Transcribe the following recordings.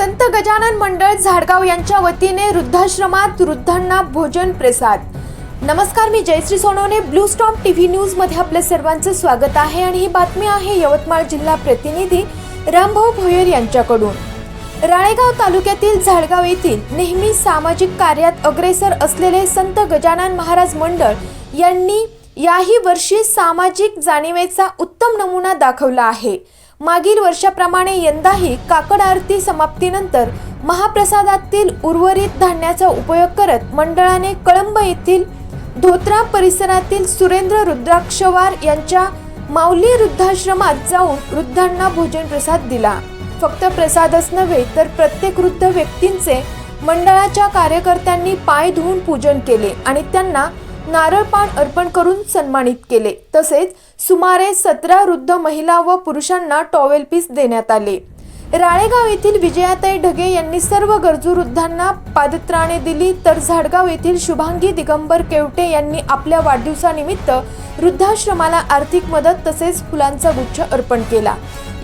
संत गजानन मंडळ झाडगाव यांच्या वतीने वृद्धाश्रमात वृद्धांना भोजन प्रसाद. नमस्कार मी Jayashree Sonawane blue storm TV न्यूजमध्ये आपल्या सर्वांचं स्वागत आहे आणि ही बातमी आहे यवतमाळ जिल्हा प्रतिनिधी रामभाऊ भोयर यांच्याकडून. राळेगाव तालुक्यातील झाडगाव येथील नेहमी सामाजिक कार्यात अग्रेसर असलेले संत गजानन महाराज मंडळ यांनी याही वर्षी सामाजिक जाणीवेचा उत्तम नमुना दाखवला आहे. मागील वर्षाप्रमाणे यंदाही काकड आरती समाप्तीनंतर महाप्रसादातील उर्वरित धान्याचा उपयोग करत मंडळाने कळंब येथील धोत्रा परिसरातील सुरेंद्र रुद्राक्षवार यांच्या माऊली वृद्धाश्रमात जाऊन वृद्धांना भोजन प्रसाद दिला. फक्त प्रसादच नव्हे तर प्रत्येक वृद्ध व्यक्तींचे मंडळाच्या कार्यकर्त्यांनी पाय धुवून पूजन केले आणि त्यांना नारळपान अर्पण करून सन्मानित केले. तसेच सुमारे सतरा वृद्ध महिला व पुरुषांना टॉवेल पीस देण्यात आले. राळेगाव येथील विजयाताई ढगे यांनी सर्व गरजू वृद्धांना पादत्राणे दिली. तर झाडगाव येथील शुभांगी दिगंबर केवटे यांनी आपल्या वाढदिवसानिमित्त वृद्धाश्रमाला आर्थिक मदत तसेच फुलांचा गुच्छ अर्पण केला.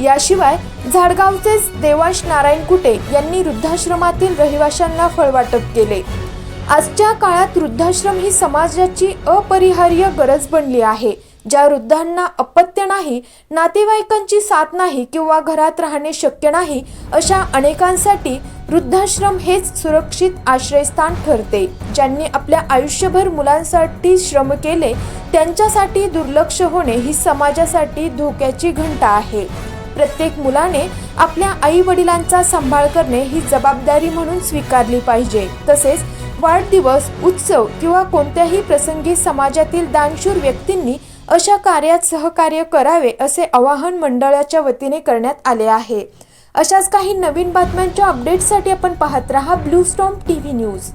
याशिवाय झाडगावचेच देवाश नारायण कुटे यांनी वृद्धाश्रमातील रहिवाशांना फळवाटप केले. आजच्या काळात वृद्धाश्रम ही समाजाची अपरिहार्य गरज बनली आहे. ज्या वृद्धांना अपत्य नाही नातेवाईकांची साथ नाही किंवा घरात राहणे शक्य नाही अशा अनेकांसाठी वृद्धाश्रम हेच सुरक्षित आश्रयस्थान ठरते. ज्यांनी आपल्या आयुष्यभर मुलांसाठी श्रम केले त्यांच्यासाठी दुर्लक्ष होणे ही समाजासाठी धोक्याची घंटा आहे. प्रत्येक मुलाने आपल्या आई वडिलांचा सांभाळ करणे ही जबाबदारी म्हणून स्वीकारली पाहिजे. तसेच वाढदिवस उत्सव किंवा कोणत्याही प्रसंगी समाजातील दानशूर व्यक्तींनी अशा कार्यात सहकार्य करावे असे आवाहन मंडळाच्या वतीने करण्यात आले आहे. अशाच काही नवीन बातम्यांच्या अपडेटसाठी आपण पाहत रहा blue storm T V news